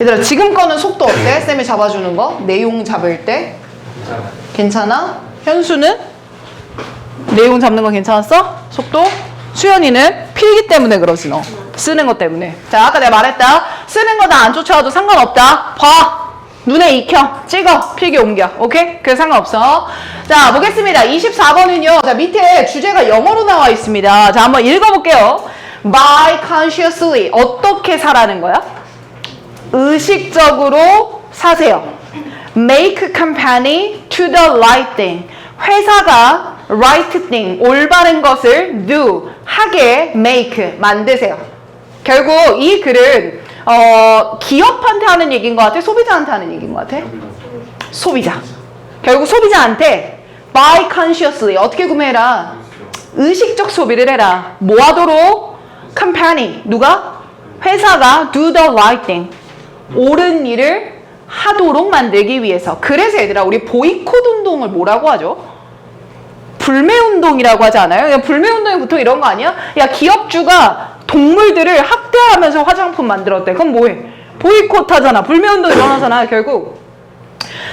얘들아 지금 거는 속도 어때? 쌤이 잡아주는 거? 내용 잡을 때? 괜찮아? 현수는? 내용 잡는 거 괜찮았어? 속도? 수연이는 필기 때문에 그러지 너 쓰는 것 때문에 자 아까 내가 말했다 쓰는 거나안 쫓아와도 상관없다 봐 눈에 익혀 찍어 필기 옮겨 오케이? 그래 상관없어 자 보겠습니다 24번은요 자 밑에 주제가 영어로 나와 있습니다 자 한번 읽어볼게요 by consciously 어떻게 사라는 거야? 의식적으로 사세요. Make company to the right thing. 회사가 right thing, 올바른 것을 do, 하게 make, 만드세요. 결국 이 글은 어, 기업한테 하는 얘기인 것 같아? 소비자한테 하는 얘기인 것 같아? 소비자. 결국 소비자한테 buy consciously 어떻게 구매해라? 의식적 소비를 해라. 뭐 하도록? company. 누가? 회사가 do the right thing. 옳은 일을 하도록 만들기 위해서. 그래서 얘들아, 우리 보이콧 운동을 뭐라고 하죠? 불매 운동이라고 하지 않아요? 야, 불매 운동이 보통 이런 거 아니야? 야, 기업주가 동물들을 학대하면서 화장품 만들었대. 그럼 뭐해? 보이콧 하잖아. 불매 운동 일어나잖아, 결국.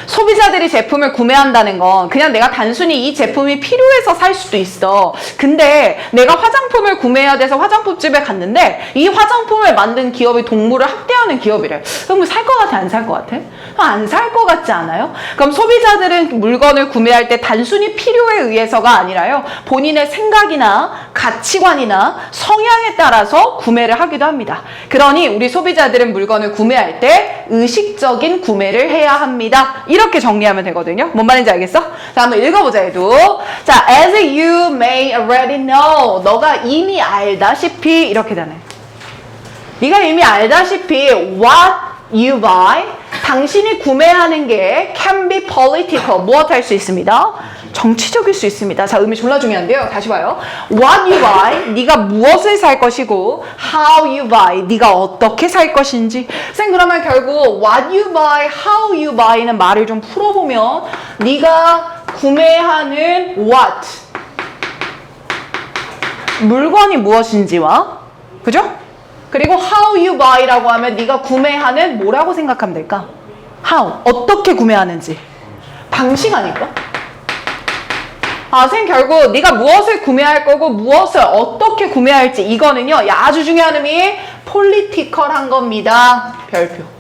소비자들이 제품을 구매한다는 건 그냥 내가 단순히 이 제품이 필요해서 살 수도 있어. 근데 내가 화장품을 구매해야 돼서 화장품집에 갔는데 이 화장품을 만든 기업이 동물을 학대하는 기업이래. 그럼 살 것 같아? 안 살 것 같아? 안 살 것 같지 않아요? 그럼 소비자들은 물건을 구매할 때 단순히 필요에 의해서가 아니라요. 본인의 생각이나 가치관이나 성향에 따라서 구매를 하기도 합니다. 그러니 우리 소비자들은 물건을 구매할 때 의식적인 구매를 해야 합니다. 이렇게 정리하면 되거든요. 뭔 말인지 알겠어? 자, 한번 읽어보자, 얘도. 자, as you may already know. 너가 이미 알다시피 이렇게 되네. 네가 이미 알다시피 what you buy 당신이 구매하는 게 can be political 무엇 할 수 있습니다. 정치적일 수 있습니다. 자, 의미 졸라 중요한데요. 다시 봐요. What you buy, 네가 무엇을 살 것이고 how you buy, 네가 어떻게 살 것인지. 쌤 그러면 결국 what you buy, how you buy는 말을 좀 풀어보면 네가 구매하는 what 물건이 무엇인지와 그죠? 그리고 how you buy라고 하면 네가 구매하는 뭐라고 생각하면 될까? how 어떻게 구매하는지 방식 아닐까? 아, 선생님 결국 네가 무엇을 구매할 거고 무엇을 어떻게 구매할지 이거는요 아주 중요한 의미 폴리티컬한 겁니다. 별표.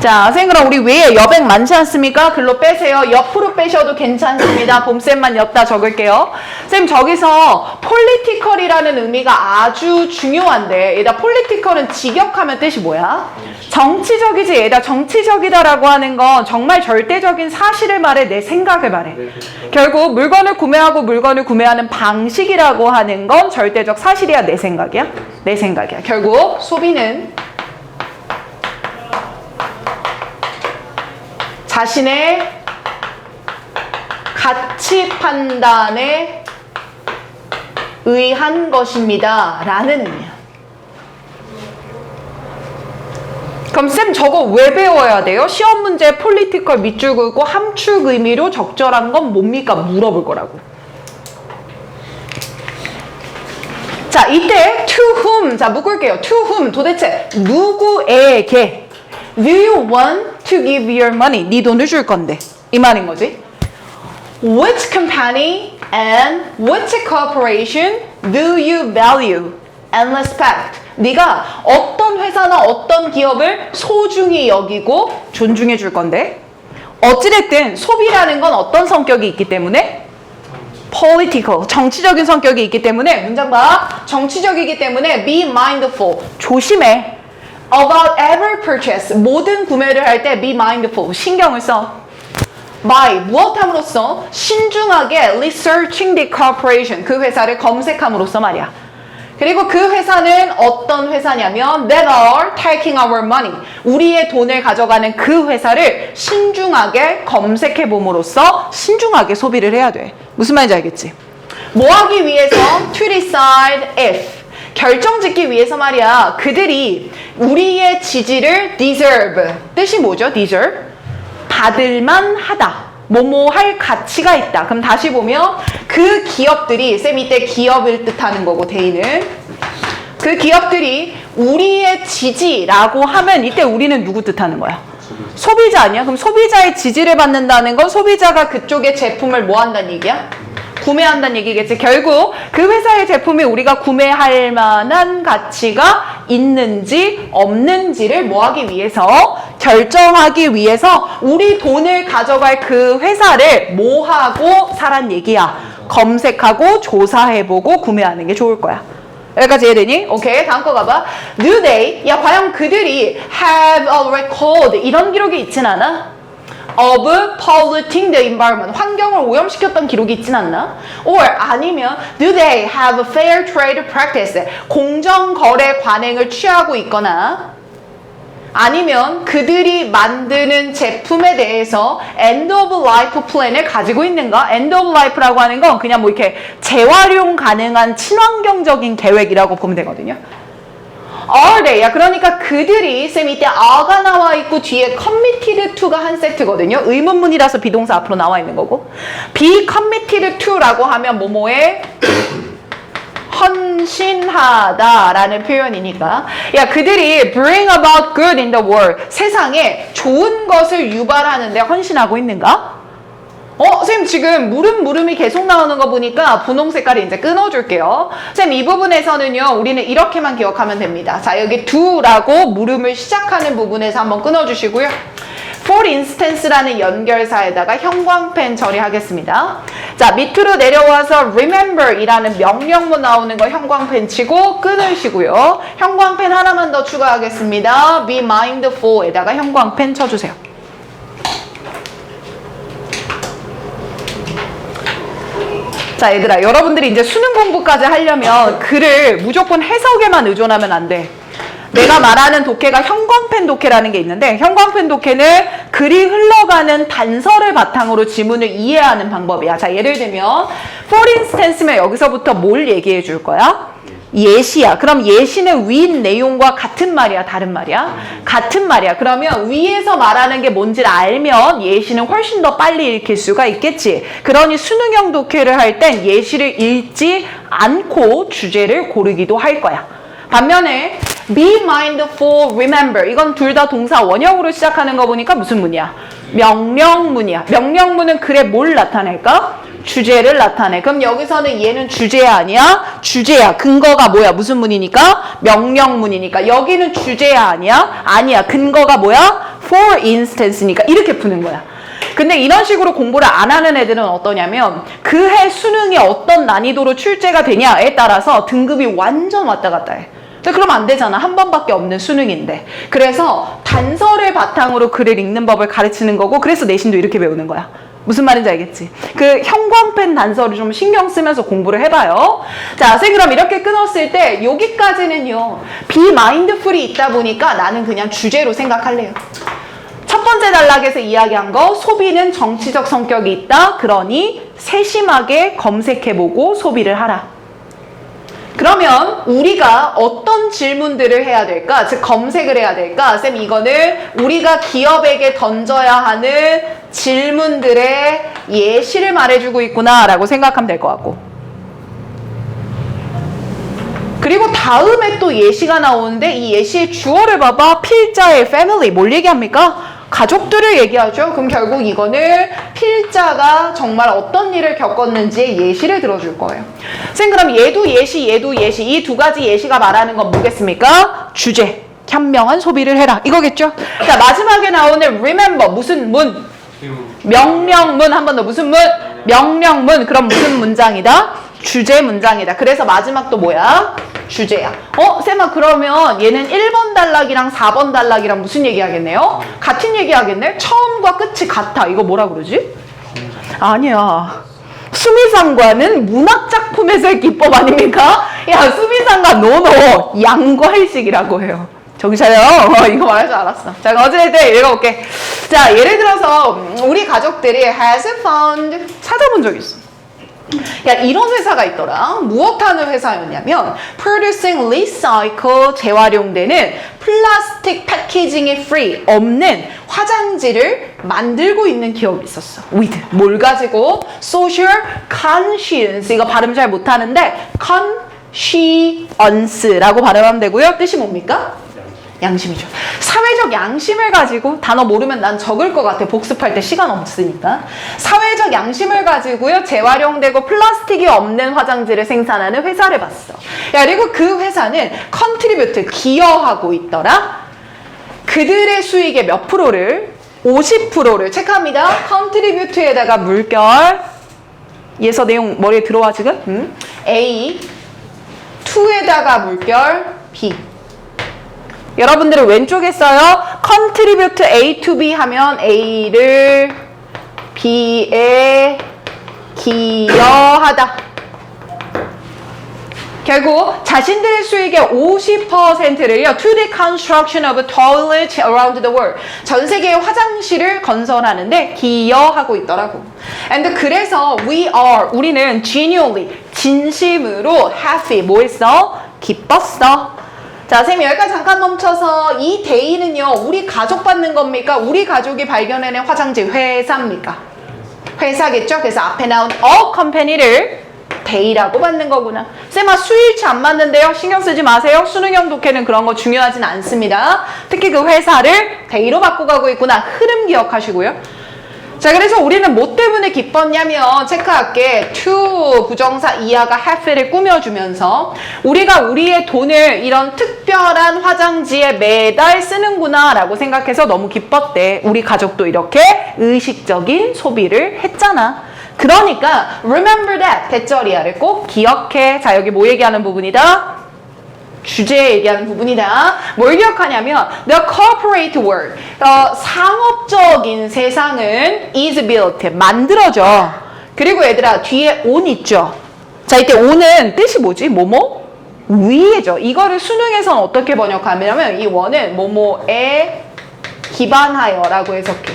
자, 선생님 그럼 우리 위에 여백 많지 않습니까? 글로 빼세요. 옆으로 빼셔도 괜찮습니다. 봄쌤만 옆다 적을게요. 쌤 저기서 폴리티컬이라는 의미가 아주 중요한데 얘다 폴리티컬은 직역하면 뜻이 뭐야? 정치적이지 얘다 정치적이다라고 하는 건 정말 절대적인 사실을 말해 내 생각을 말해. 결국 물건을 구매하고 물건을 구매하는 방식이라고 하는 건 절대적 사실이야 내 생각이야? 내 생각이야. 결국 소비는 자신의 가치 판단에 의한 것입니다. 라는. 그럼 쌤 저거 왜 배워야 돼요? 시험 문제 폴리티컬 밑줄 긋고 함축 의미로 적절한 건 뭡니까? 물어볼 거라고. 자, 이때 to whom 자, 묶을게요. to whom 도대체 누구에게 Do you want to give your money? 네 돈을 줄 건데 이 말인 거지. Which company and which corporation do you value and respect? 네가 어떤 회사나 어떤 기업을 소중히 여기고 존중해 줄 건데 어찌됐든 소비라는 건 어떤 성격이 있기 때문에 political 정치적인 성격이 있기 때문에 문장 봐 정치적이기 때문에 be mindful 조심해 about every purchase 모든 구매를 할 때 be mindful 신경을 써 by 무엇함으로써 신중하게 researching the corporation 그 회사를 검색함으로써 말이야. 그리고 그 회사는 어떤 회사냐면 that are taking our money 우리의 돈을 가져가는 그 회사를 신중하게 검색해 봄으로써 신중하게 소비를 해야 돼. 무슨 말인지 알겠지? 뭐 하기 위해서 to decide if 결정 짓기 위해서 말이야. 그들이 우리의 지지를 deserve 뜻이 뭐죠? deserve 받을만 하다. 뭐뭐 할 가치가 있다. 그럼 다시 보면 그 기업들이 쌤 이때 기업을 뜻하는 거고 대인은 그 기업들이 우리의 지지라고 하면 이때 우리는 누구 뜻하는 거야? 소비자 아니야? 그럼 소비자의 지지를 받는다는 건 소비자가 그쪽의 제품을 뭐 한다는 얘기야? 구매한다는 얘기겠지. 결국 그 회사의 제품이 우리가 구매할 만한 가치가 있는지 없는지를 뭐 하기 위해서 결정하기 위해서 우리 돈을 가져갈 그 회사를 뭐 하고 사란 얘기야. 검색하고 조사해보고 구매하는 게 좋을 거야. 여기까지 이해되니? 오케이 다음 거 가봐 Do they? 야 과연 그들이 have a record 이런 기록이 있진 않아? Of polluting the environment 환경을 오염시켰던 기록이 있진 않나? or 아니면 do they have a fair trade practice 공정 거래 관행을 취하고 있거나 아니면 그들이 만드는 제품에 대해서 end of life plan을 가지고 있는가? end of life라고 하는 건 그냥 뭐 이렇게 재활용 가능한 친환경적인 계획이라고 보면 되거든요. Are they? 야, 그러니까 그들이, 쌤 이때 are가 나와 있고 뒤에 committed to가 한 세트거든요. 의문문이라서 비동사 앞으로 나와 있는 거고. be committed to라고 하면 뭐뭐에 헌신하다라는 표현이니까 야 그들이 bring about good in the world 세상에 좋은 것을 유발하는데 헌신하고 있는가? 어, 선생님 지금 물음 물음이 계속 나오는 거 보니까 분홍 색깔이 이제 끊어줄게요. 선생님 이 부분에서는요 우리는 이렇게만 기억하면 됩니다. 자 여기 do라고 물음을 시작하는 부분에서 한번 끊어주시고요. for instance라는 연결사에다가 형광펜 처리하겠습니다. 자, 밑으로 내려와서 remember 이라는 명령문 나오는 거 형광펜 치고 끊으시고요. 형광펜 하나만 더 추가하겠습니다. be mindful에다가 형광펜 쳐주세요. 자, 얘들아, 여러분들이 이제 수능 공부까지 하려면 글을 무조건 해석에만 의존하면 안 돼. 내가 말하는 독해가 형광펜 독해라는 게 있는데 형광펜 독해는 글이 흘러가는 단서를 바탕으로 지문을 이해하는 방법이야. 자, 예를 들면 for instance면 여기서부터 뭘 얘기해 줄 거야? 예시야. 그럼 예시는 위 내용과 같은 말이야, 다른 말이야? 같은 말이야. 그러면 위에서 말하는 게 뭔지를 알면 예시는 훨씬 더 빨리 읽힐 수가 있겠지. 그러니 수능형 독해를 할 땐 예시를 읽지 않고 주제를 고르기도 할 거야. 반면에 be mindful, remember 이건 둘 다 동사 원형으로 시작하는 거 보니까 무슨 문이야? 명령문이야. 명령문은 글에 뭘 나타낼까? 주제를 나타내. 그럼 여기서는 얘는 주제야 아니야? 주제야. 근거가 뭐야? 무슨 문이니까? 명령문이니까. 여기는 주제야 아니야? 아니야. 근거가 뭐야? For instance니까 이렇게 푸는 거야. 근데 이런 식으로 공부를 안 하는 애들은 어떠냐면 그 해 수능이 어떤 난이도로 출제가 되냐에 따라서 등급이 완전 왔다 갔다 해. 그럼 안 되잖아. 한 번밖에 없는 수능인데. 그래서 단서를 바탕으로 글을 읽는 법을 가르치는 거고 그래서 내신도 이렇게 배우는 거야. 무슨 말인지 알겠지? 그 형광펜 단서를 좀 신경 쓰면서 공부를 해봐요. 자, 선생님 그럼 이렇게 끊었을 때 여기까지는요. 비마인드풀이 있다 보니까 나는 그냥 주제로 생각할래요. 첫 번째 단락에서 이야기한 거 소비는 정치적 성격이 있다. 그러니 세심하게 검색해보고 소비를 하라. 그러면 우리가 어떤 질문들을 해야 될까? 즉 검색을 해야 될까? 쌤 이거는 우리가 기업에게 던져야 하는 질문들의 예시를 말해주고 있구나라고 생각하면 될 것 같고. 그리고 다음에 또 예시가 나오는데 이 예시의 주어를 봐봐. 필자의 family 뭘 얘기합니까? 가족들을 얘기하죠. 그럼 결국 이거는 필자가 정말 어떤 일을 겪었는지의 예시를 들어줄 거예요. 쌤 그럼 얘도 예시, 얘도 예시 이 두 가지 예시가 말하는 건 뭐겠습니까? 주제. 현명한 소비를 해라. 이거겠죠? 자 마지막에 나오는 remember 무슨 문? 명령문 한 번 더 무슨 문? 명령문 그럼 무슨 문장이다? 주제 문장이다. 그래서 마지막도 뭐야? 주제야. 어, 쌤아 그러면 얘는 1번 단락이랑 4번 단락이랑 무슨 얘기 하겠네요? 같은 얘기 하겠네? 처음과 끝이 같아. 이거 뭐라 그러지? 아니야. 수미상관은 문학작품에서의 기법 아닙니까? 야, 수미상관 노노 양과일식이라고 해요. 정신 차려. 어, 이거 말할 줄 알았어. 자, 어쨌든 읽어볼게. 자, 예를 들어서 음, 우리 가족들이 has found 찾아본 적 있어. 야, 이런 회사가 있더라. 무엇 하는 회사였냐면 producing recycle 재활용되는 플라스틱 패키징이 free 없는 화장지를 만들고 있는 기업이 있었어. with 뭘 가지고 social conscience 이거 발음 잘 못하는데 con she earns라고 발음하면 되고요. 뜻이 뭡니까? 양심이죠. 사회적 양심을 가지고 단어 모르면 난 적을 것 같아. 복습할 때 시간 없으니까. 사회적 양심을 가지고요. 재활용되고 플라스틱이 없는 화장지를 생산하는 회사를 봤어. 야, 그리고 그 회사는 컨트리뷰트 기여하고 있더라. 그들의 수익의 몇 프로를 50%를 체크합니다. 컨트리뷰트에다가 물결 예서 내용 머리에 들어와 지금? 음? A 2에다가 물결 B 여러분들은 왼쪽에 써요. contribute A to B 하면 A를 B에 기여하다. 결국 자신들의 수익의 50%를요 to the construction of toilets around the world 전 세계의 화장실을 건설하는데 기여하고 있더라고. And 그래서 we are 우리는 genuinely 진심으로 happy 뭐 했어? 기뻤어. 자, 선생님 여기까지 잠깐 멈춰서 이 데이는요 우리 가족 받는 겁니까? 우리 가족이 발견해낸 화장지 회사입니까? 회사겠죠? 그래서 앞에 나온 어 컴퍼니를 데이라고 받는 거구나. 쌤아 수일치 안 맞는데요? 신경 쓰지 마세요. 수능형 독해는 그런 거 중요하진 않습니다. 특히 그 회사를 데이로 바꿔 가고 있구나. 흐름 기억하시고요. 자, 그래서 우리는 뭐 때문에 기뻤냐면 체크할게. to 부정사 이하가 have를 꾸며주면서 우리가 우리의 돈을 이런 특별한 화장지에 매달 쓰는구나 라고 생각해서 너무 기뻤대. 우리 가족도 이렇게 의식적인 소비를 했잖아. 그러니까 remember that 대절이야를 꼭 기억해. 자, 여기 뭐 얘기하는 부분이다? 주제 얘기하는 부분이다. 뭘 기억하냐면 the corporate world 어, 상업적인 세상은 is built 만들어져. 그리고 얘들아 뒤에 on 있죠. 자 이때 on은 뜻이 뭐지? 뭐뭐 위에죠. 이거를 수능에선 어떻게 번역하냐면 이 원은 뭐뭐에 기반하여라고 해석해.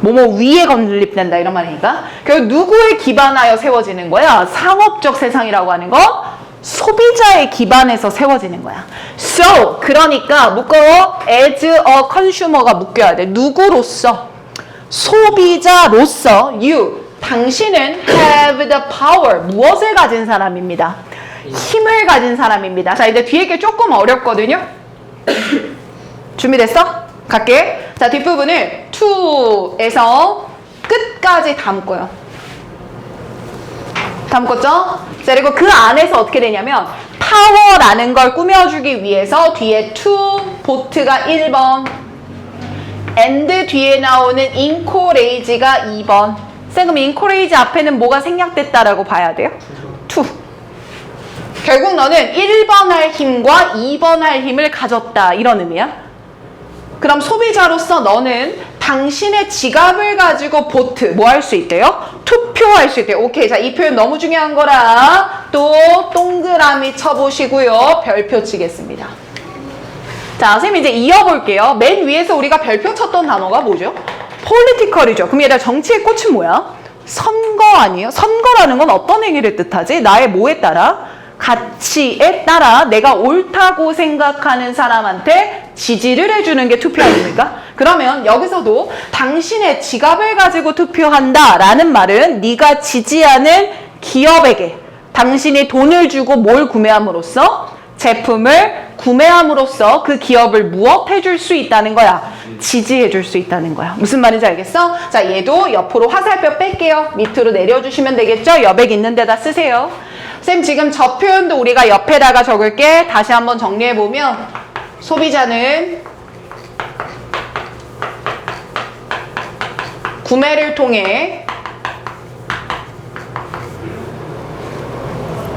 뭐뭐 위에 건립된다 이런 말이니까. 결국 누구에 기반하여 세워지는 거야? 상업적 세상이라고 하는 거. 소비자의 기반에서 세워지는 거야. So, 그러니까 묶어 as a consumer가 묶여야 돼. 누구로서? 소비자로서 you, 당신은 have the power, 무엇을 가진 사람입니다. 힘을 가진 사람입니다. 자, 이제 뒤에 게 조금 어렵거든요. 준비됐어? 갈게. 자, 뒷부분을 to에서 끝까지 담고요. 담궜죠? 자, 그리고 그 안에서 어떻게 되냐면 파워라는 걸 꾸며주기 위해서 뒤에 to, 보트가 1번 and 뒤에 나오는 encourage가 2번 쌤 그럼 encourage 앞에는 뭐가 생략됐다라고 봐야 돼요? to 결국 너는 1번 할 힘과 2번 할 힘을 가졌다 이런 의미야 그럼 소비자로서 너는 당신의 지갑을 가지고 보트 뭐 할 수 있대요? 투표할 수 있대요. 오케이. 자, 이 표현 너무 중요한 거라 또 동그라미 쳐보시고요. 별표 치겠습니다. 자, 선생님 이제 이어볼게요. 맨 위에서 우리가 별표 쳤던 단어가 뭐죠? political이죠. 그럼 얘들아 정치의 꽃은 뭐야? 선거 아니에요? 선거라는 건 어떤 행위를 뜻하지? 나의 뭐에 따라? 가치에 따라 내가 옳다고 생각하는 사람한테 지지를 해주는 게 투표 아닙니까? 그러면 여기서도 당신의 지갑을 가지고 투표한다 라는 말은 네가 지지하는 기업에게 당신이 돈을 주고 뭘 구매함으로써 제품을 구매함으로써 그 기업을 무엇 해 줄 수 있다는 거야? 지지해 줄 수 있다는 거야. 무슨 말인지 알겠어? 자, 얘도 옆으로 화살표 뺄게요. 밑으로 내려주시면 되겠죠? 여백 있는 데다 쓰세요. 쌤 지금 저 표현도 우리가 옆에다가 적을게. 다시 한번 정리해보면 소비자는 구매를 통해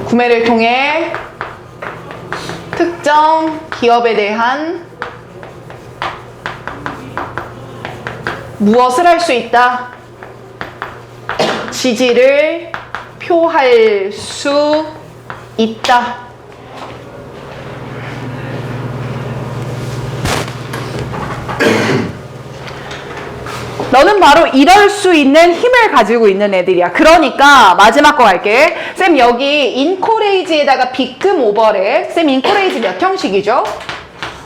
구매를 통해 특정 기업에 대한 무엇을 할 수 있다? 지지를 표할 수 있다. 너는 바로 이럴 수 있는 힘을 가지고 있는 애들이야. 그러니까 마지막 거 갈게. 쌤 여기 인코레이지에다가 비금 오버랩. 쌤 인코레이지 몇 형식이죠?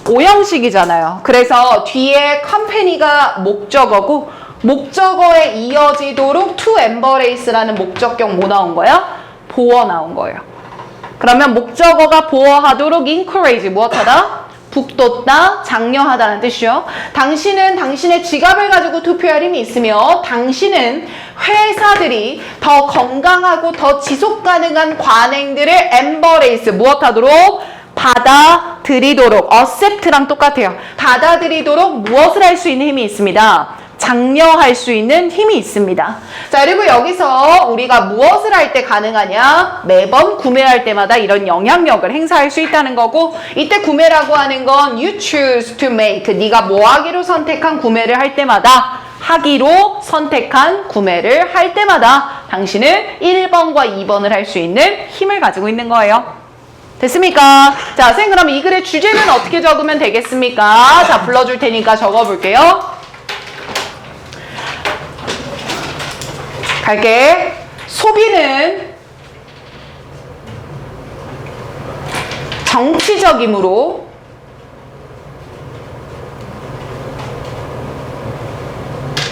5형식이잖아요. 그래서 뒤에 컴퍼니가 목적어고 목적어에 이어지도록 to embrace라는 목적격 뭐 나온 거야? 보어 나온 거예요. 그러면 목적어가 보호하도록 encourage 무엇하다? 북돋다, 장려하다는 뜻이죠. 당신은 당신의 지갑을 가지고 투표할 힘이 있으며 당신은 회사들이 더 건강하고 더 지속 가능한 관행들을 embrace 무엇하도록 받아들이도록 accept랑 똑같아요. 받아들이도록 무엇을 할 수 있는 힘이 있습니다. 장려할 수 있는 힘이 있습니다. 자, 그리고 여기서 우리가 무엇을 할 때 가능하냐? 매번 구매할 때마다 이런 영향력을 행사할 수 있다는 거고, 이때 구매라고 하는 건 you choose to make. 네가 뭐 하기로 선택한 구매를 할 때마다 하기로 선택한 구매를 할 때마다 당신은 1번과 2번을 할 수 있는 힘을 가지고 있는 거예요. 됐습니까? 자, 선생님 그럼 이 글의 주제는 어떻게 적으면 되겠습니까? 자, 불러줄 테니까 적어볼게요. 갈게. 소비는 정치적이므로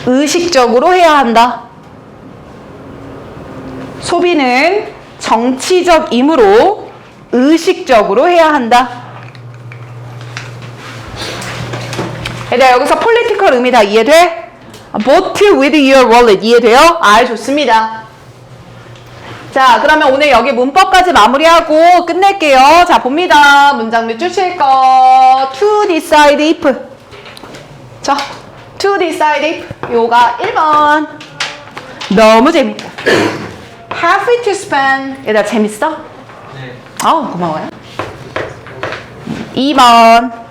의식적으로 해야 한다. 소비는 정치적이므로 의식적으로 해야 한다. 얘들아 여기서 political 의미 다 이해돼? Vote with your wallet 이해돼요? 아 좋습니다. 자 그러면 오늘 여기 문법까지 마무리하고 끝낼게요. 자 봅니다. 문장 몇줄칠 거. To decide if. 자, to decide if. 요가 1번. 너무 재밌다. Happy to spend. 얘들아 재밌어? 네. 아 고마워요. 2번.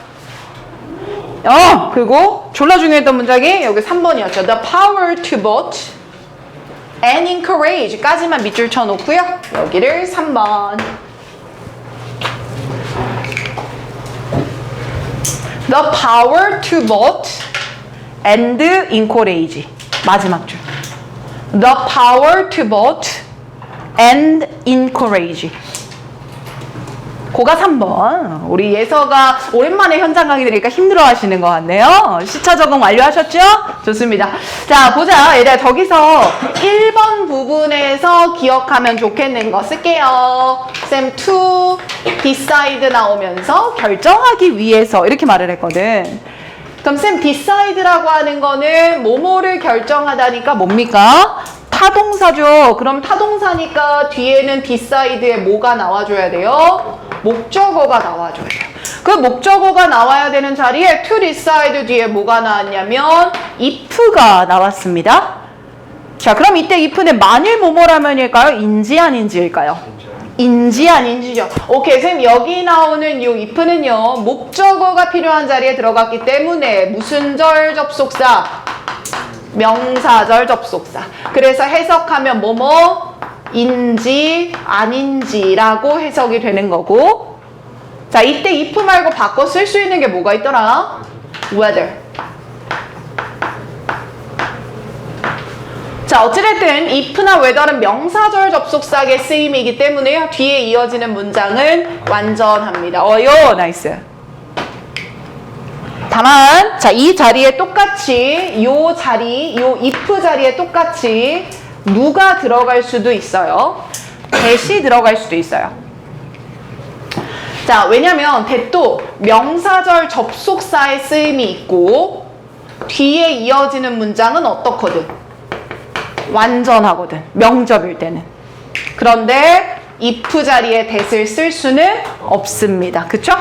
어, 그리고 졸라 중요했던 문장이 여기 3번이었죠. The power to vote and encourage 까지만 밑줄 쳐놓고요. 여기를 3번. The power to vote and encourage. 마지막 줄. The power to vote and encourage. 고가 3번. 우리 예서가 오랜만에 현장 강의 들으니까 힘들어 하시는 것 같네요. 시차 적응 완료하셨죠? 좋습니다. 자, 보자. 얘들아, 저기서 1번 부분에서 기억하면 좋겠는 거 쓸게요. 쌤, to decide 나오면서 결정하기 위해서 이렇게 말을 했거든. 그럼 쌤, decide라고 하는 거는 뭐뭐를 결정하다니까 뭡니까? 타동사죠. 그럼 타동사니까 뒤에는 decide에 뭐가 나와줘야 돼요? 목적어가 나와줘야 돼요. 그 목적어가 나와야 되는 자리에 to decide 뒤에 뭐가 나왔냐면 if가 나왔습니다. 자, 그럼 이때 if는 만일 뭐뭐라면일까요? 인지 아닌지일까요? 인지 아닌지죠. 오케이, 쌤 여기 나오는 이 if는요 목적어가 필요한 자리에 들어갔기 때문에 무슨 절 접속사? 명사절 접속사. 그래서 해석하면 뭐뭐 인지 아닌지라고 해석이 되는 거고. 자, 이때 if 말고 바꿔 쓸 수 있는 게 뭐가 있더라? whether. 자, 어찌됐든 if나 whether는 명사절 접속사의 쓰임이기 때문에요. 뒤에 이어지는 문장은 완전합니다. 어요, 나이스. 다만 자 이 자리에 똑같이 요 자리 요 if 자리에 똑같이 누가 들어갈 수도 있어요. 대시 들어갈 수도 있어요. 자 왜냐면 대도 명사절 접속사의 쓰임이 있고 뒤에 이어지는 문장은 어떻거든? 완전하거든. 명접일 때는. 그런데 if 자리에 that을 쓸 수는 없습니다. 그쵸?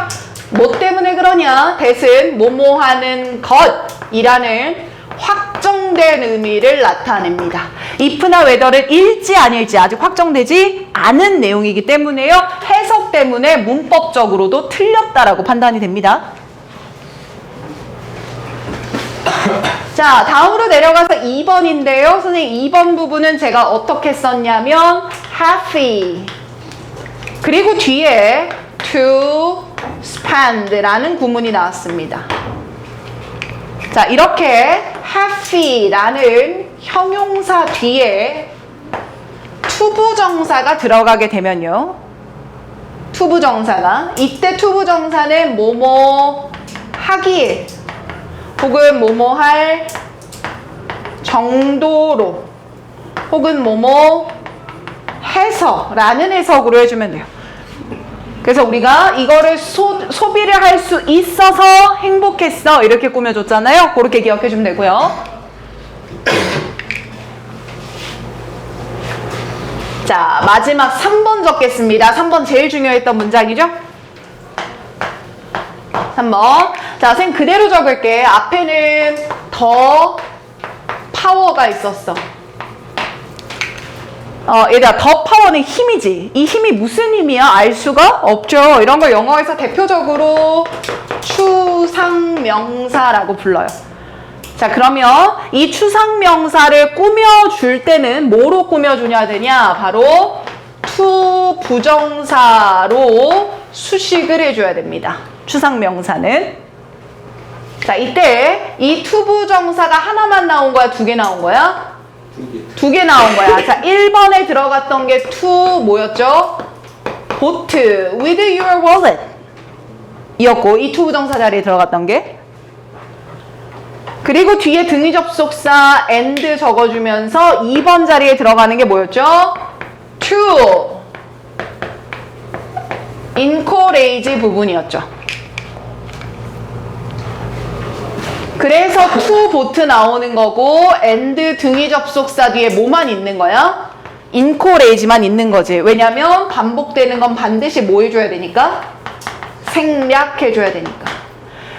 뭐 때문에 그러냐? that은 뭐뭐 하는 것이라는 확정된 의미를 나타냅니다. if나 whether는 일지 아닐지 아직 확정되지 않은 내용이기 때문에요. 해석 때문에 문법적으로도 틀렸다라고 판단이 됩니다. 자, 다음으로 내려가서 2번인데요. 선생님 2번 부분은 제가 어떻게 썼냐면 happy 그리고 뒤에 to spend라는 구문이 나왔습니다. 자, 이렇게 happy라는 형용사 뒤에 투부정사가 들어가게 되면요. 투부정사가 이때 투부정사는 뭐뭐 하기 혹은 뭐뭐 할 정도로 혹은 뭐뭐 해서 라는 해석으로 해주면 돼요. 그래서 우리가 이거를 소, 소비를 할 수 있어서 행복했어 이렇게 꾸며줬잖아요. 그렇게 기억해 주면 되고요. 자 마지막 3번 적겠습니다. 3번 제일 중요했던 문장이죠. 3번 자 선생님 그대로 적을게. 앞에는 더 파워가 있었어. 어, 얘들아, 더 파워는 힘이지. 이 힘이 무슨 힘이야? 알 수가 없죠. 이런 걸 영어에서 대표적으로 추상명사라고 불러요. 자, 그러면 이 추상명사를 꾸며줄 때는 뭐로 꾸며주냐 되냐? 바로 to 부정사로 수식을 해줘야 됩니다. 추상명사는. 자, 이때 이 to 부정사가 하나만 나온 거야? 두 개 나온 거야? 두 개 나온 거야. 자, 1번에 들어갔던 게 to 뭐였죠? boat with your wallet 이었고 이 to 부정사 자리에 들어갔던 게 그리고 뒤에 등위 접속사 and 적어주면서 2번 자리에 들어가는 게 뭐였죠? to encourage 부분이었죠. 그래서 to 보트 나오는 거고 and 등위 접속사 뒤에 뭐만 있는 거야? 인코레이지만 있는 거지. 왜냐면 반복되는 건 반드시 뭐 해줘야 되니까? 생략해줘야 되니까.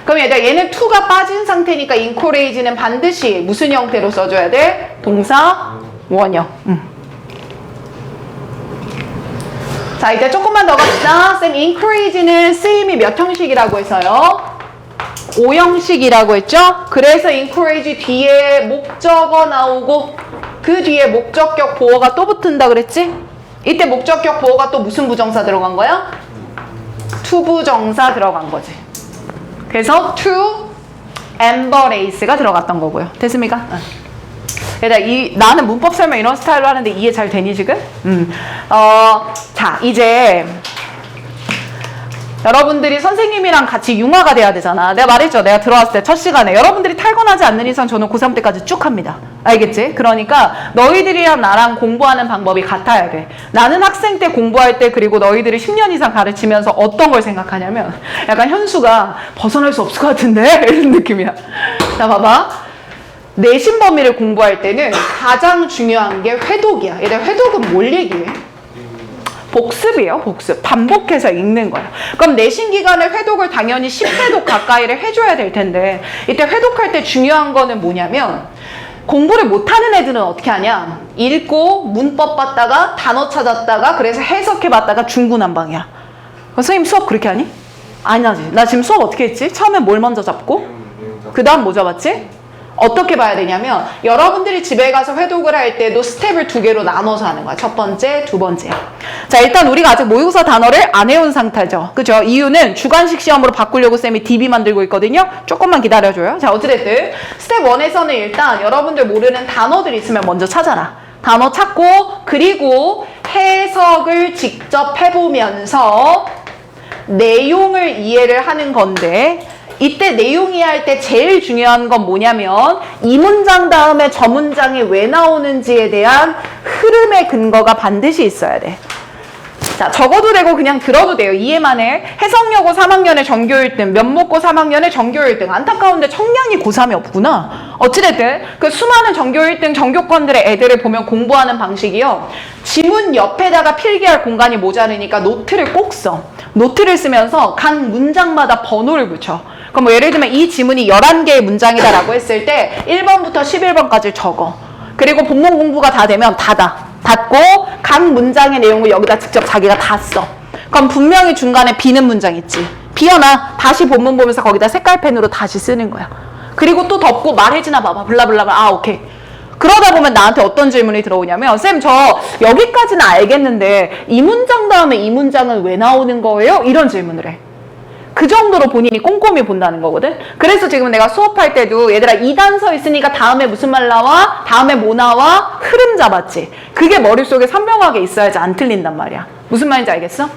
그럼 얘들아 얘는 to가 빠진 상태니까 인코레이지는 반드시 무슨 형태로 써줘야 돼? 동사 원형. 음. 자 이제 조금만 더 갑시다. 쌤 encourage는 쓰임이 몇 형식이라고 해서요? 5형식이라고 했죠? 그래서 encourage 뒤에 목적어 나오고 그 뒤에 목적격 보어가 또 붙은다 그랬지? 이때 목적격 보어가 또 무슨 부정사 들어간 거야? to 부정사 들어간 거지. 그래서 to embrace가 들어갔던 거고요. 됐습니까? 응. 얘들아, 이, 나는 문법 설명 이런 스타일로 하는데 이해 잘 되니 지금? 음. 어, 자, 이제 여러분들이 선생님이랑 같이 융화가 돼야 되잖아. 내가 말했죠. 내가 들어왔을 때 첫 시간에 여러분들이 탈건하지 않는 이상 저는 고3 때까지 쭉 합니다. 알겠지? 그러니까 너희들이랑 나랑 공부하는 방법이 같아야 돼. 나는 학생 때 공부할 때 그리고 너희들이 10년 이상 가르치면서 어떤 걸 생각하냐면 약간 현수가 벗어날 수 없을 것 같은데 이런 느낌이야. 자 봐봐. 내신 범위를 공부할 때는 가장 중요한 게 회독이야. 얘들 회독은 뭘 얘기해? 복습이에요, 복습. 반복해서 읽는 거예요. 그럼 내신 기간에 회독을 당연히 10회독 가까이를 해줘야 될 텐데, 이때 회독할 때 중요한 거는 뭐냐면, 공부를 못하는 애들은 어떻게 하냐? 읽고, 문법 봤다가, 단어 찾았다가, 그래서 해석해 봤다가 중구난방이야. 선생님 수업 그렇게 하니? 아니, 하지. 나 지금 수업 어떻게 했지? 처음에 뭘 먼저 잡고, 그 다음 뭐 잡았지? 어떻게 봐야 되냐면 여러분들이 집에 가서 회독을 할 때도 스텝을 두 개로 나눠서 하는 거야. 첫 번째, 두 번째. 자, 일단 우리가 아직 모의고사 단어를 안 해온 상태죠. 그죠? 이유는 주관식 시험으로 바꾸려고 쌤이 DB 만들고 있거든요. 조금만 기다려줘요. 자, 어찌됐든 스텝 1에서는 일단 여러분들 모르는 단어들 있으면 먼저 찾아라. 단어 찾고 그리고 해석을 직접 해보면서 내용을 이해를 하는 건데 이때 내용 이해할 때 제일 중요한 건 뭐냐면 이 문장 다음에 저 문장이 왜 나오는지에 대한 흐름의 근거가 반드시 있어야 돼. 자, 적어도 되고 그냥 들어도 돼요. 이해만 해. 해성여고 3학년에 전교 1등, 면목고 3학년에 전교 1등. 안타까운데 청량이 고3이 없구나. 어찌됐든 그 수많은 전교 1등 전교권들의 애들을 보면 공부하는 방식이요. 지문 옆에다가 필기할 공간이 모자르니까 노트를 꼭 써. 노트를 쓰면서 각 문장마다 번호를 붙여. 그럼 뭐 예를 들면 이 지문이 11개의 문장이다라고 했을 때 1번부터 11번까지 적어. 그리고 본문 공부가 다 되면 닫아. 닫고 각 문장의 내용을 여기다 직접 자기가 다 써. 그럼 분명히 중간에 비는 문장 있지. 비어나 다시 본문 보면서 거기다 색깔펜으로 다시 쓰는 거야. 그리고 또 덮고 말해지나 봐봐. 블라블라블. 아 오케이. 그러다 보면 나한테 어떤 질문이 들어오냐면 쌤 저 여기까지는 알겠는데 이 문장 다음에 이 문장은 왜 나오는 거예요? 이런 질문을 해. 그 정도로 본인이 꼼꼼히 본다는 거거든. 그래서 지금 내가 수업할 때도 얘들아 2단 서 있으니까 다음에 무슨 말 나와? 다음에 뭐 나와? 흐름 잡았지. 그게 머릿속에 선명하게 있어야지 안 틀린단 말이야. 무슨 말인지 알겠어?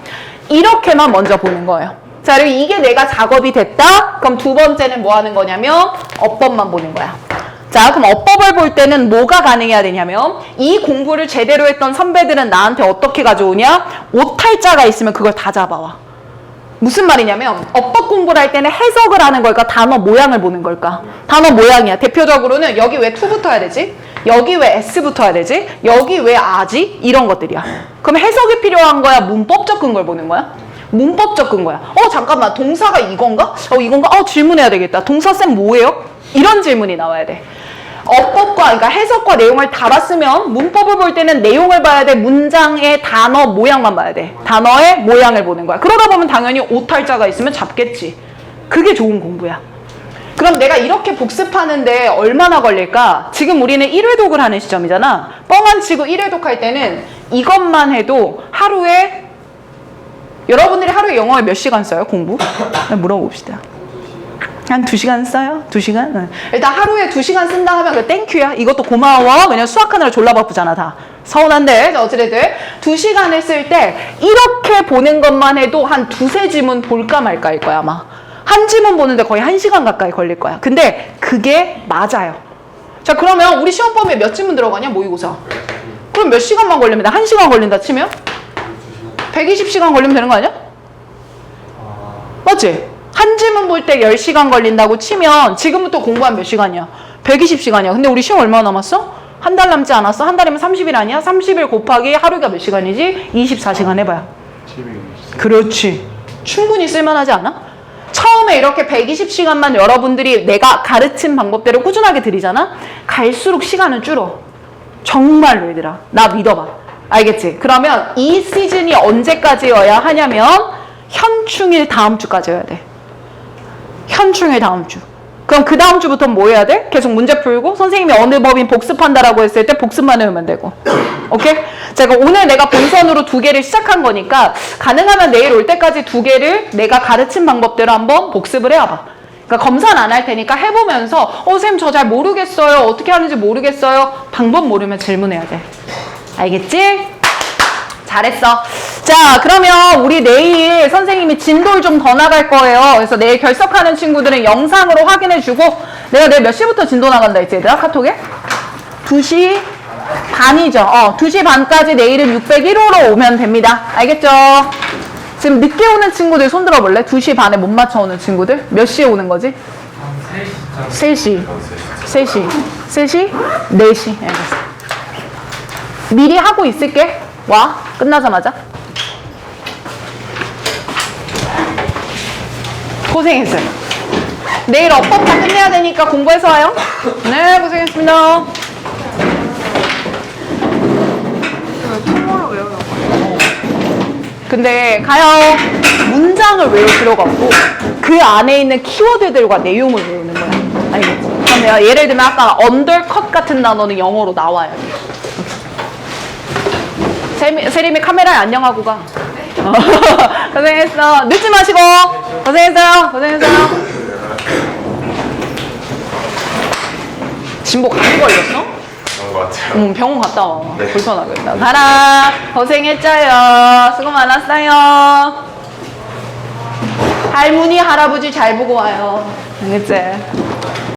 이렇게만 먼저 보는 거예요. 자, 그리고 이게 내가 작업이 됐다? 그럼 두 번째는 뭐 하는 거냐면 어법만 보는 거야. 자, 그럼 어법을 볼 때는 뭐가 가능해야 되냐면 이 공부를 제대로 했던 선배들은 나한테 어떻게 가져오냐? 오탈자가 있으면 그걸 다 잡아와. 무슨 말이냐면 어법 공부를 할 때는 해석을 하는 걸까 단어 모양을 보는 걸까? 단어 모양이야. 대표적으로는 여기 왜 to 붙어야 되지? 여기 왜 s 붙어야 되지? 여기 왜 아지? 이런 것들이야. 그럼 해석이 필요한 거야? 문법적 근거를 보는 거야? 문법적 근거야. 어 잠깐만. 동사가 이건가? 어 이건가? 어 질문해야 되겠다. 동사 쌤 뭐예요? 이런 질문이 나와야 돼 어법과 그러니까 해석과 내용을 다 봤으면 문법을 볼 때는 내용을 봐야 돼 문장의 단어 모양만 봐야 돼 단어의 모양을 보는 거야 그러다 보면 당연히 오탈자가 있으면 잡겠지 그게 좋은 공부야 그럼 내가 이렇게 복습하는데 얼마나 걸릴까? 지금 우리는 1회독을 하는 시점이잖아 뻥안 치고 1회독 할 때는 이것만 해도 하루에 여러분들이 하루에 영어에 몇 시간 써요? 공부? 물어봅시다 한 두시간 써요? 두시간 응. 일단 하루에 두시간 쓴다 하면 그 땡큐야. 이것도 고마워. 왜냐면 수학하느라 졸라 바쁘잖아, 다. 서운한데, 어찌됐든. 두시간을 쓸 때, 이렇게 보는 것만 해도 한 두세 지문 볼까 말까일 거야, 아마. 한 지문 보는데 거의 한 시간 가까이 걸릴 거야. 근데 그게 맞아요. 자, 그러면 우리 시험 범위에 몇 지문 들어가냐, 모의고사? 그럼 몇 시간만 걸립니다. 한 시간 걸린다 치면? 120시간 걸리면 되는 거 아니야? 맞지? 한 지문 볼 때 10시간 걸린다고 치면 지금부터 공부한 몇 시간이야? 120시간이야. 근데 우리 시험 얼마 남았어? 한 달 남지 않았어? 한 달이면 30일 아니야? 30일 곱하기 하루가 몇 시간이지? 24시간 해봐요. 그렇지. 충분히 쓸만하지 않아? 처음에 이렇게 120시간만 여러분들이 내가 가르친 방법대로 꾸준하게 들이잖아? 갈수록 시간은 줄어. 정말로 얘들아. 나 믿어봐. 알겠지? 그러면 이 시즌이 언제까지여야 하냐면 현충일 다음 주까지여야 돼. 현충일 다음 주. 그럼 그 다음 주부터 뭐 해야 돼? 계속 문제 풀고 선생님이 어느 법인 복습한다라고 했을 때 복습만 해오면 되고. 오케이? 제가 오늘 내가 본선으로 두 개를 시작한 거니까 가능하면 내일 올 때까지 두 개를 내가 가르친 방법대로 한번 복습을 해와봐. 그러니까 검사는 안 할 테니까 해보면서 어 선생님 저 잘 모르겠어요. 어떻게 하는지 모르겠어요. 방법 모르면 질문해야 돼. 알겠지? 잘했어. 자, 그러면 우리 내일 선생님이 진도를 좀 더 나갈 거예요. 그래서 내일 결석하는 친구들은 영상으로 확인해주고, 내가 내일 몇 시부터 진도 나간다 했지, 얘들아? 카톡에? 2시 반이죠. 어, 2시 반까지 내일은 601호로 오면 됩니다. 알겠죠? 지금 늦게 오는 친구들 손 들어볼래? 2시 반에 못 맞춰 오는 친구들? 몇 시에 오는 거지? 3시. 3시. 3시? 4시. 알겠어. 미리 하고 있을게. 와. 끝나자마자. 고생했어요. 내일 어법 다 끝내야 되니까 공부해서 와요. 네, 고생했습니다. 통으로. 근데 가요. 문장을 외울 필요가 없고 그 안에 있는 키워드들과 내용을 외우는 거야. 알겠지? 그럼 내가 예를 들면 아까 언더컷 같은 단어는 영어로 나와야 돼. 세림이, 세림이 카메라에 안녕하고 가. 어, 고생했어. 늦지 마시고. 고생했어요. 고생했어요. 진보 감기 걸렸어? 그런 것 같아요. 응, 병원 갔다 와. 네. 불편하겠다. 가라. 고생했어요. 수고 많았어요. 할머니, 할아버지 잘 보고 와요. 알겠지?